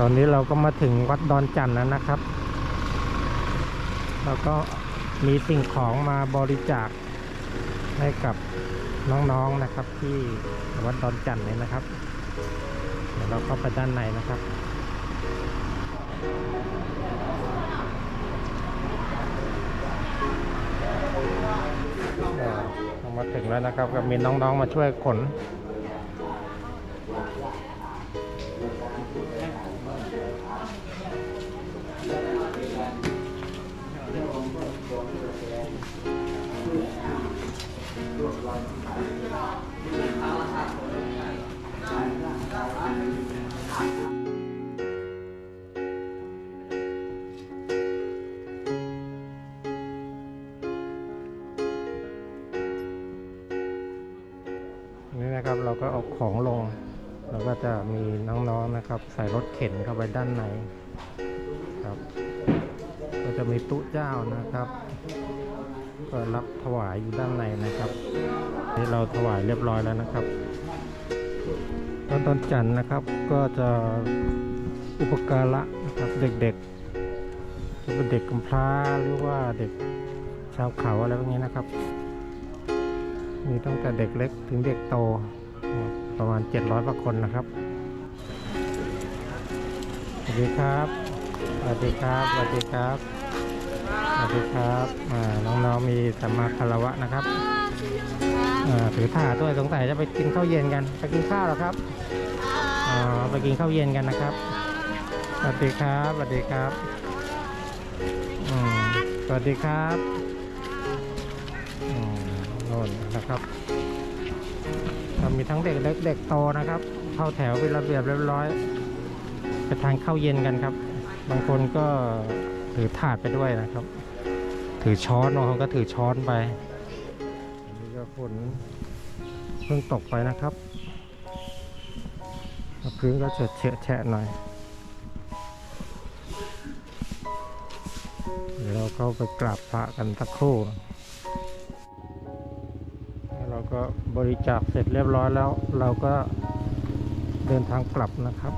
ตอนนี้เราก็มาถึงวัดดอนจันทร์แล้วนะครับ แล้วก็มีสิ่งของมาบริจาคให้กับน้องๆนะครับ ที่วัดดอนจันทร์เนี่ยนะครับ เดี๋ยวเราเข้าไปด้านในนะครับเรามาถึงแล้วนะครับก็มีน้องๆมาช่วยขน นี่นะครับเราก็เอาของลง เราก็จะมีน้องๆนะครับ ใส่รถเข็นเข้าไปด้านในครับ ก็จะมีตู้เจ้านะครับ ก็รับถวายอยู่ด้านในนะครับนี่เราถวายเรียบร้อยแล้วนะครับตอนตอนจันทร์นะครับก็จะอุปการะนะครับเด็กๆจะเป็นเด็กกำพร้าหรือว่าเด็กชาวเขาอะไรพวกนี้นะครับ มีตั้งแต่เด็กเล็กถึงเด็กโตประมาณ 700กว่าคนนะครับสวัสดีครับสวัสดีครับสวัสดีครับ สวัสดีครับอ่าน้องๆมีสัมมาคารวะนะครับอ่าถือถาดด้วยสงสัยจะไปกินข้าวเย็นกันไปกินข้าวหรอครับอ๋อไปกินข้าวเย็นกันนะครับสวัสดีครับสวัสดีครับอืมสวัสดีครับอืมโน่นนะครับเรามีทั้งเด็กเล็กเด็กโตนะครับเข้าแถวเป็นระเบียบเรียบร้อยไปทานข้าวเย็นกันครับ บางคนก็ ถือถาดไปด้วยนะครับ ถือช้อนบางคนก็ถือช้อนไปอันนี้ก็ฝนเพิ่งตกไปนะครับพื้นก็เฉอะเฉะแฉะหน่อยเดี๋ยวเราเข้าไปกราบพระกันสักครู่เราก็บริจาคเสร็จเรียบร้อยแล้ว เราก็เดินทางกลับนะครับ